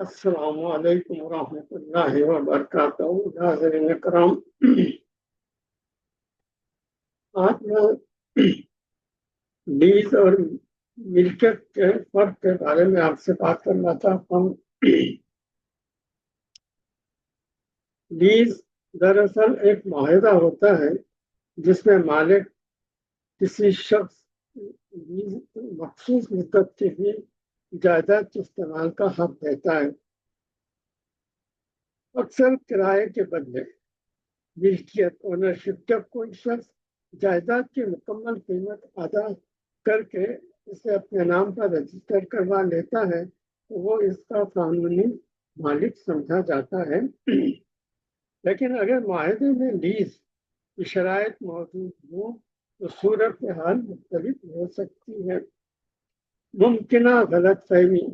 असलकम वबरक नाजरीन कराम आज मैं लीज और के फ़र्क के बारे में आपसे बात करना चाहता हूँ। लीज दरअसल एक माहिदा होता है जिसमें मालिक किसी शख्स मखसूस मुद्दत के लिए जायदाद के इस्तेमाल का हक देता है। अक्सर किराए के बदले मिल्कियत ओनरशिप जब कोई शख्स जायदाद की मुकम्मल कीमत अदा करके इसे अपने नाम पर रजिस्टर करवा लेता है तो वो इसका कानूनी मालिक समझा जाता है। लेकिन अगर माहे में लीज की शराइ मौजूद हो तो सूरत हाल मुख्तलिफ़ हो सकती है। मुमकिन गलत फहमी।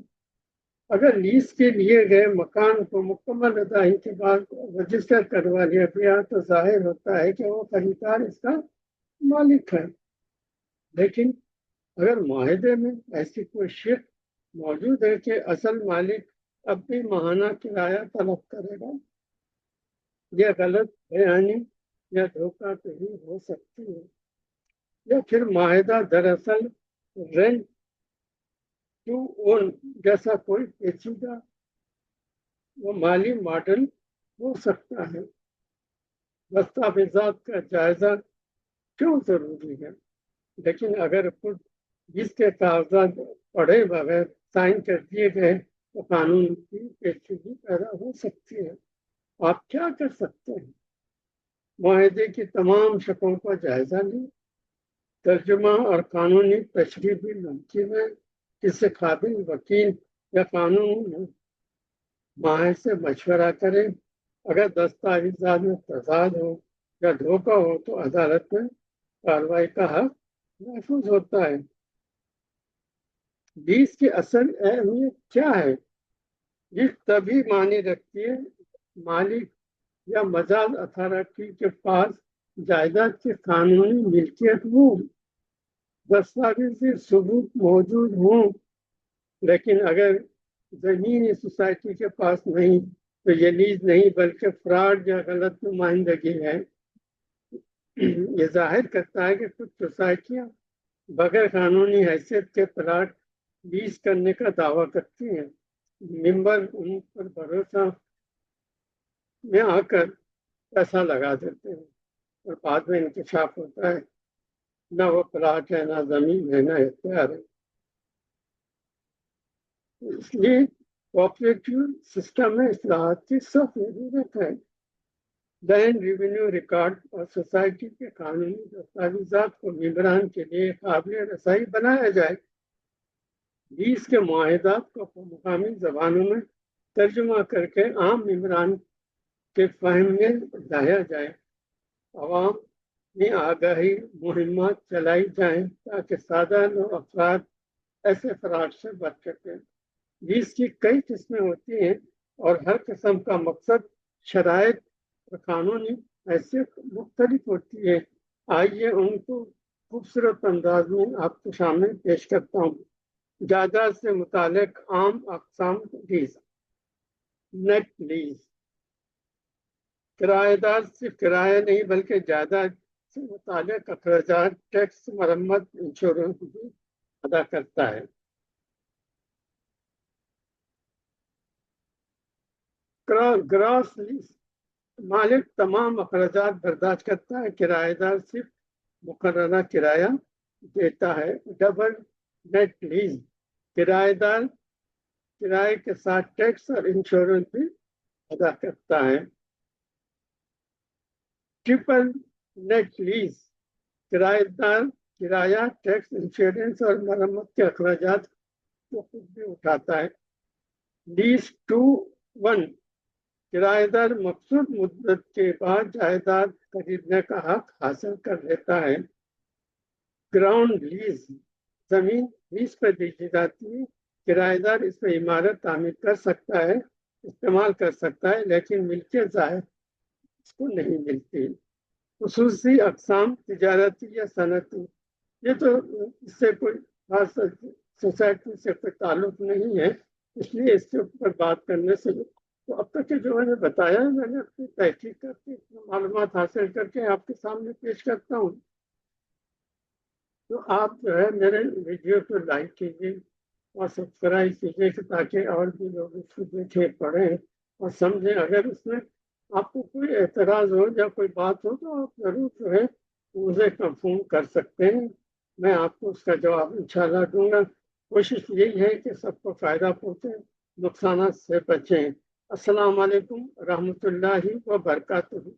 अगर लीज के लिए गए मकान को मुकम्मल अदाई के बाद रजिस्टर करवा लिया गया तो ज़ाहिर होता है कि वो खरीदार इसका मालिक है। लेकिन अगर माहे में ऐसी कोई शिक मौजूद है कि असल मालिक अब भी महाना किराया तलब करेगा? यह गलत बयानी या धोखा कहीं हो सकती है। या फिर माहिदा दरअसल रेंट टू ओन जैसा कोई पेचीदा, वो माली मॉडल हो सकता है? दस्तावेजात का जायजा क्यों ज़रूरी है? लेकिन अगर खुद जिसके कागजात पढ़े बगैर साइन कर दिए गए तो कानून की पेचीदगी पैदा हो सकती है। आप क्या कर सकते हैं? माहे की तमाम शकों का जायजा लें। तर्जुमा और कानूनी तशरी भी मुमकिन है। किसी काबिल वकील या कानून माहिर से मशवरा करें। अगर दस्तावेजात में तजाद हो या धोखा हो तो अदालत में कार्रवाई का हक महफूज होता है। बीस की असल अहमियत क्या है? ये तभी मानी रखती है मालिक या मजाज अथॉरिटी के पास जायदाद की कानूनी मिल्कियत हो। दस्तावेजी सबूत मौजूद हों, लेकिन अगर ज़मीन सोसाइटी के पास नहीं तो ये लीज नहीं, बल्कि फ्रॉड या गलत नुमाइंदगी है। ये ज़ाहिर करता है कि कुछ सोसाइटियाँ बगैर कानूनी हैसियत के प्लाट लीज करने का दावा करती हैं। मेंबर उन पर भरोसा में आकर पैसा लगा देते हैं और बाद में इंकशाफ होता है। न वो प्लाट है ना ज़मीन है ना इख्तियार है इसलिए कोऑपरेटिव सिस्टम में असलाहत की सख्त ज़रूरत है लैंड रेवेन्यू रिकॉर्ड और सोसाइटी के कानूनी दस्तावेजात को मेम्बरान के लिए काबिल रसाई बनाया जाए बीस के माहदात को मुकामी जबानों में तर्जुमा करके आम मेम्बरान के फहम में लाया जाए आवाम में आगाही मुहिम चलाई जाए ताकि साधारण अफराद ऐसे फराड से बच सकें। जिसकी कई किस्में होती हैं और हर किस्म का मकसद शराइ और कानूनी हैसियत मुख्तलिफ़ होती है। आइए उनको खूबसूरत अंदाज में आपके सामने पेश करता हूँ। जायदाद से मुतक आम अकसाम लीज नेट लीज किराएदार सिर्फ़ किराया नहीं, बल्कि जायदाद से मुतल अखराज टैक्स मरम्मत इंश्योरेंस भी अदा करता है ग्रास मालिक तमाम अखराज बर्दाश्त करता है किराएदार सिर्फ़ मुकर्रा किराया देता है डबल नेट लीज किराएदार किराए के साथ टैक्स और इंश्योरेंस भी अदा करता है ट्रिपल नेट लीज किराएदार, किराया टैक्स इंश्योरेंस और मरम्मत के अखराज को खुद भी उठाता है। लीज टू वन किराएदार मकसूद मुद्दत के बाद जायदाद खरीदने का हक हासिल कर लेता है। ग्राउंड लीज ज़मीन लीज पर दी जाती है। किराएदार इस पर इमारत तामीर कर सकता है, इस्तेमाल कर सकता है, लेकिन मिल्कियत ज़ाहिर इसको नहीं मिलती। खसूसी अकसाम, तजारती या सनती। ये तो इससे कोई खास सोसाइटी से कोई ताल्लुक नहीं है, इसलिए इसके ऊपर बात करने से तो अब तक के जो मैंने बताया है मैंने अपनी तहकीक करके मालूम हासिल करके आपके सामने पेश करता हूँ। तो आप जो है मेरे वीडियो को लाइक कीजिए और सब्सक्राइब कीजिए ताकि और भी लोग इसको देखें, पढ़ें और समझें। अगर इसमें आपको कोई एतराज़ हो या कोई बात हो तो आप ज़रूर जो है मुझे कंफर्म कर सकते हैं। मैं आपको उसका जवाब इंशाल्लाह दूँगा। कोशिश यही है कि सबको फ़ायदा पहुँचे, नुकसान से बचें। अस्सलाम वालेकुम रहमतुल्लाहि व बरकातुहू।